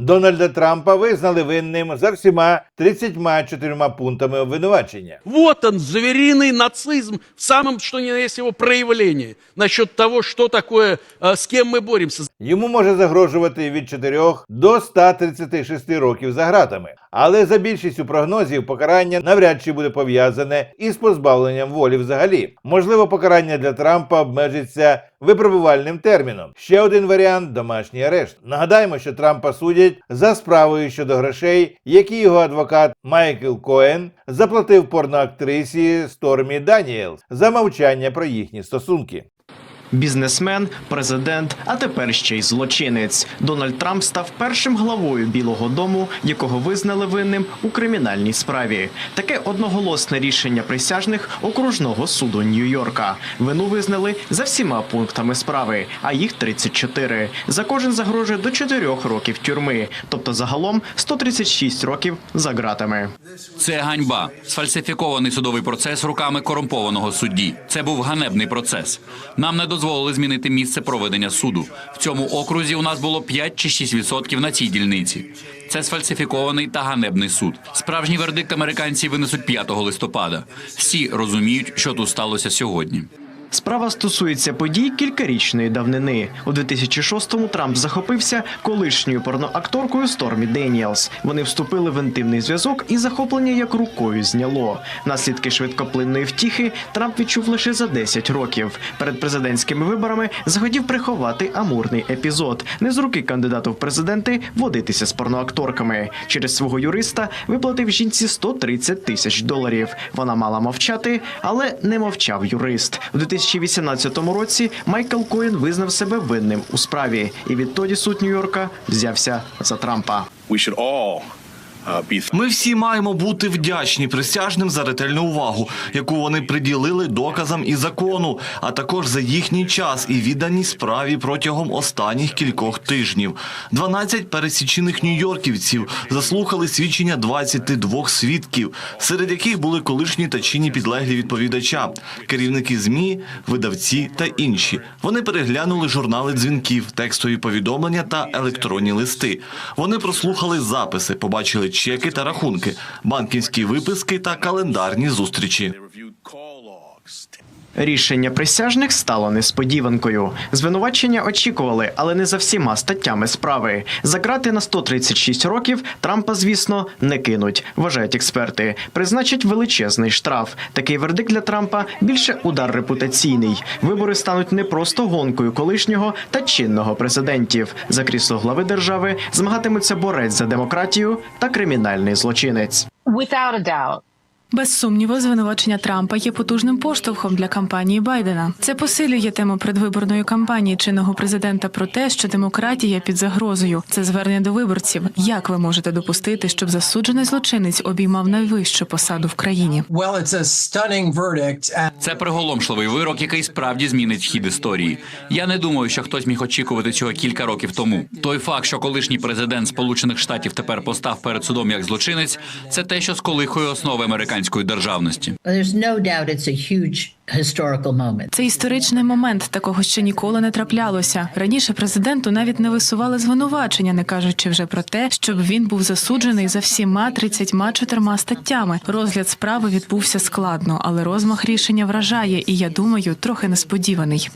Дональда Трампа визнали винним за всіма 34 пунктами обвинувачення. Вот он, звериный нацизм в самом, что ни на есть его проявлении. Насчет того, что такое, э, с кем мы боремся. Йому може загрожувати від 4 до 136 років за ґратами. Але за більшістю прогнозів покарання навряд чи буде пов'язане із позбавленням волі взагалі. Можливо, покарання для Трампа обмежиться випробувальним терміном. Ще один варіант домашній арешт. Нагадаємо, що Трампа судять за справою щодо грошей, які його адвокат Майкл Коен заплатив порноактрисі Стормі Даніелс за мовчання про їхні стосунки. Бізнесмен, президент, а тепер ще й злочинець. Дональд Трамп став першим главою Білого Дому, якого визнали винним у кримінальній справі. Таке одноголосне рішення присяжних окружного суду Нью-Йорка. Вину визнали за всіма пунктами справи, а їх 34. За кожен загрожує до 4 років тюрми, тобто загалом 136 років за ґратами. Це ганьба. Сфальсифікований судовий процес руками корумпованого судді. Це був ганебний процес. Нам не дозволили змінити місце проведення суду. В цьому окрузі у нас було 5 чи 6 відсотків на цій дільниці. Це сфальсифікований та ганебний суд. Справжній вердикт американці винесуть 5 листопада. Всі розуміють, що тут сталося сьогодні. Справа стосується подій кількарічної давнини. У 2006-му Трамп захопився колишньою порноакторкою Стормі Деніелс. Вони вступили в інтимний зв'язок і захоплення як рукою зняло. Наслідки швидкоплинної втіхи Трамп відчув лише за 10 років. Перед президентськими виборами захотів приховати амурний епізод. Не з руки кандидату в президенти водитися з порноакторками. Через свого юриста виплатив жінці 130 тисяч доларів. Вона мала мовчати, але не мовчав юрист. У 2018 році Майкл Коін визнав себе винним у справі, і відтоді суд Нью-Йорка взявся за Трампа. Ми всі маємо бути вдячні присяжним за ретельну увагу, яку вони приділили доказам і закону, а також за їхній час і відданість справі протягом останніх кількох тижнів. 12 пересічених нью-йорківців заслухали свідчення 22 свідків, серед яких були колишні та чинні підлеглі відповідача, керівники змі, видавці та інші. Вони переглянули журнали дзвінків, текстові повідомлення та електронні листи. Вони прослухали записи, побачили чеки та рахунки, банківські виписки та календарні зустрічі. Рішення присяжних стало несподіванкою. Звинувачення очікували, але не за всіма статтями справи. За грати на 136 років Трампа, звісно, не кинуть, вважають експерти. Призначать величезний штраф. Такий вердикт для Трампа більше удар репутаційний. Вибори стануть не просто гонкою колишнього та чинного президентів. За крісло глави держави змагатимуться борець за демократію та кримінальний злочинець. Without a doubt. Без сумніву, звинувачення Трампа є потужним поштовхом для кампанії Байдена. Це посилює тему предвиборної кампанії чинного президента про те, що демократія під загрозою. Це звернення до виборців. Як ви можете допустити, щоб засуджений злочинець обіймав найвищу посаду в країні? Це приголомшливий вирок, який справді змінить хід історії. Я не думаю, що хтось міг очікувати цього кілька років тому. Той факт, що колишній президент Сполучених Штатів тепер постав перед судом як злочинець, це те, що сколихує основи американської державності. Це історичний момент. Такого ще ніколи не траплялося. Раніше президенту навіть не висували звинувачення, не кажучи вже про те, щоб він був засуджений за всіма 34 статтями. Розгляд справи відбувся складно, але розмах рішення вражає, і я думаю, трохи несподіваний.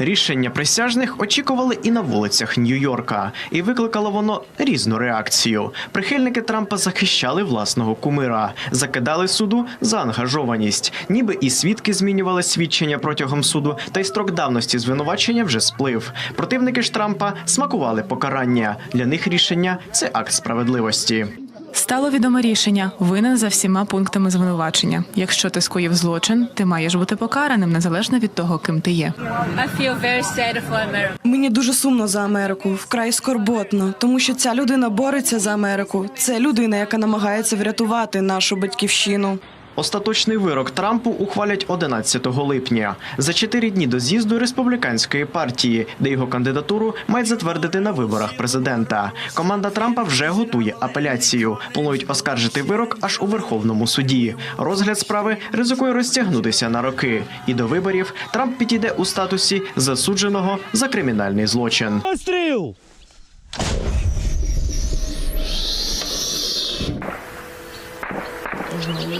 Рішення присяжних очікували і на вулицях Нью-Йорка, і викликало воно різну реакцію. Прихильники Трампа захищали власного кумира, закидали суду за ангажованість. Ніби і свідки змінювали свідчення протягом суду, та й строк давності звинувачення вже сплив. Противники ж Трампа смакували покарання. Для них рішення це акт справедливості. Стало відоме рішення винен за всіма пунктами звинувачення. Якщо ти скоїв злочин, ти маєш бути покараним незалежно від того, ким ти є. Мені дуже сумно за Америку, вкрай скорботно, тому що ця людина бореться за Америку. Це людина, яка намагається врятувати нашу батьківщину. Остаточний вирок Трампу ухвалять 11 липня за чотири дні до з'їзду республіканської партії, де його кандидатуру мають затвердити на виборах президента. Команда Трампа вже готує апеляцію. Планують оскаржити вирок аж у Верховному суді. Розгляд справи ризикує розтягнутися на роки. І до виборів Трамп підійде у статусі засудженого за кримінальний злочин.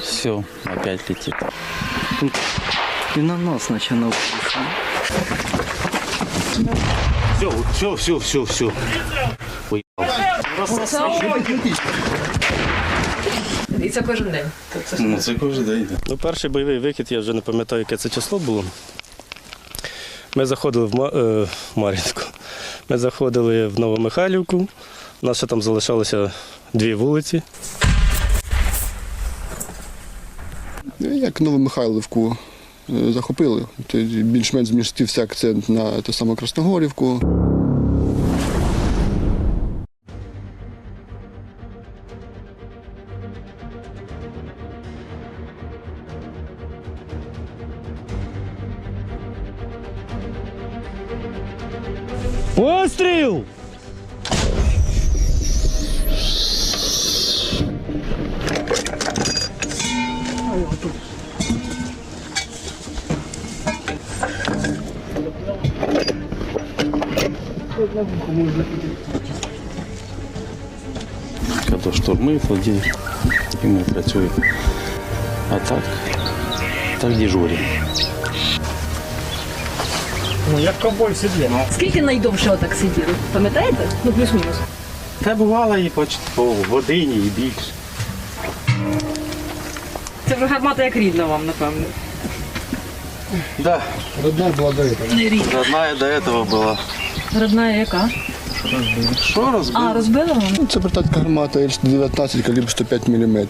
Все, опять летит. И на нас начинал. Все, все, все, все, все. І це кожен день. Ну, це кожен день. Ну, перший бойовий викид, я вже не пам'ятаю, яке це число було. Ми заходили в, Ма- е, в Мар'їнську. Ми заходили в Новомихайлівку. У нас ще там залишалося дві вулиці. Як Новомихайлівку е, захопили, то більш-менш змістився акцент на ту саму Красногорівку. Коли штурми, тоді і ми працюємо. А так, так дежуримо. Скільки найдовше отак сиділи? Пам'ятаєте? Ну, плюс-мінус. Та бувало і по, по годині, і більше. Це вже гармата як рідна вам, напевно. Да. Родна була до Не рідна. Родная до этого была. Родна яка? Що розбив? А, розбила вам? Ну, Це британська гармата Л-19 калібр 105 мм.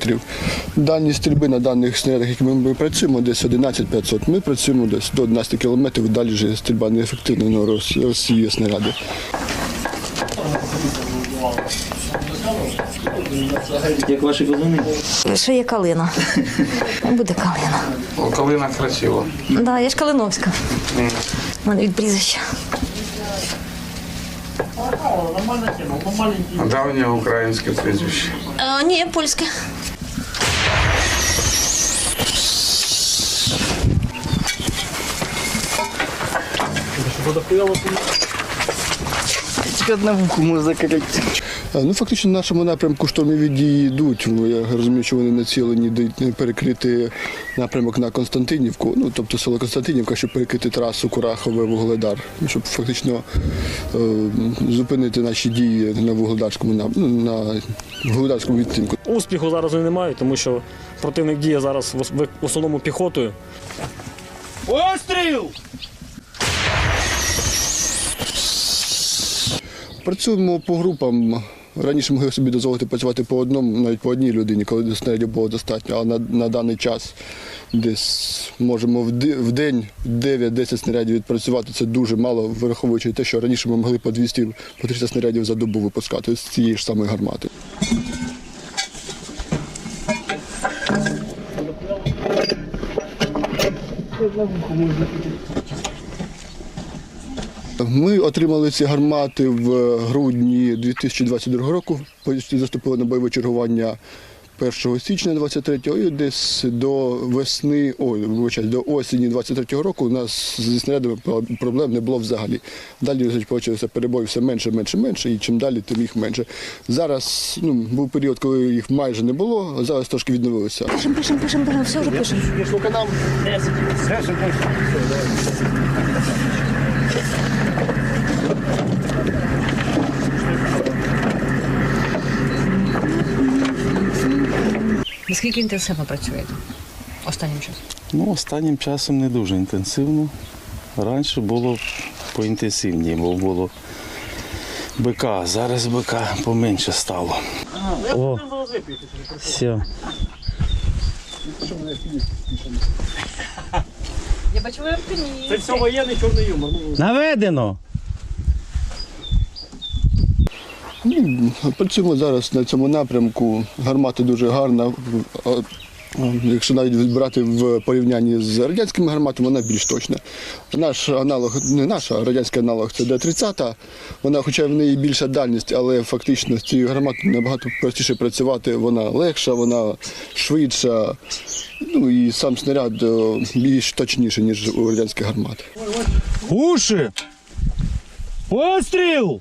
Дальність стрільби на даних снарядах, які ми працюємо, десь 11-500. Ми працюємо десь до 11 км, далі вже стрільба неефективна, роз- розсіює снаряди. Як ваші кузини? Ще є калина. Буде калина. Калина красиво. Да, я ж Калиновська. У мене від прізвища. Давнє українське прізвище. А, ні, польське. Тепер на вуху можна закрити. А, Ну, фактично, на нашому напрямку штурмові дії йдуть. Ну, Я розумію, що вони націлені перекрити напрямок на Константинівку, ну тобто село Константинівка, щоб перекрити трасу Курахове Вугледар, ну, щоб фактично е, зупинити наші дії на Вугледарському нап- ну, на Вугледарському відтинку. Успіху зараз вони не мають, тому що противник діє зараз в в основному піхотою. Постріл! Працюємо по групам. Раніше могли собі дозволити працювати по одному, навіть по одній людині, коли снарядів було достатньо. Але на, на даний час десь можемо в, день 9-10 снарядів відпрацювати. Це дуже мало, враховуючи те, що раніше ми могли по 200 по 300 снарядів за добу випускати з цієї ж самої гармати. Ми отримали ці гармати в грудні 2022 року. Потім заступили на бойове чергування 1 січня 23-го і десь до весни, ой, вибачаюсь, до осені 23-го року у нас зі снарядами проблем не було взагалі. Далі почалися перебої все менше, менше, менше, і чим далі, тим їх менше. Зараз ну, був період, коли їх майже не було, а зараз трошки відновилося. Пишем, пишем, пишем, пишем, все вже пишем. Наскільки інтенсивно працюєте останнім часом? Ну, останнім часом не дуже інтенсивно. Раніше було поінтенсивніше, бо було БК, зараз БК поменше стало. О, все. Я бачу, ви. Це все воєнний чорний юмор. Наведено! Ну, Працюємо зараз на цьому напрямку. Гармата дуже гарна. Якщо навіть брати в порівнянні з радянськими гарматами, вона більш точна. Наш аналог, не наш, а радянський аналог це Д-30. Вона, хоча в неї більша дальність, але фактично з цією гарматою набагато простіше працювати. Вона легша, вона швидша. Ну і сам снаряд е, більш точніший, ніж у радянських гармат. Уші! Постріл!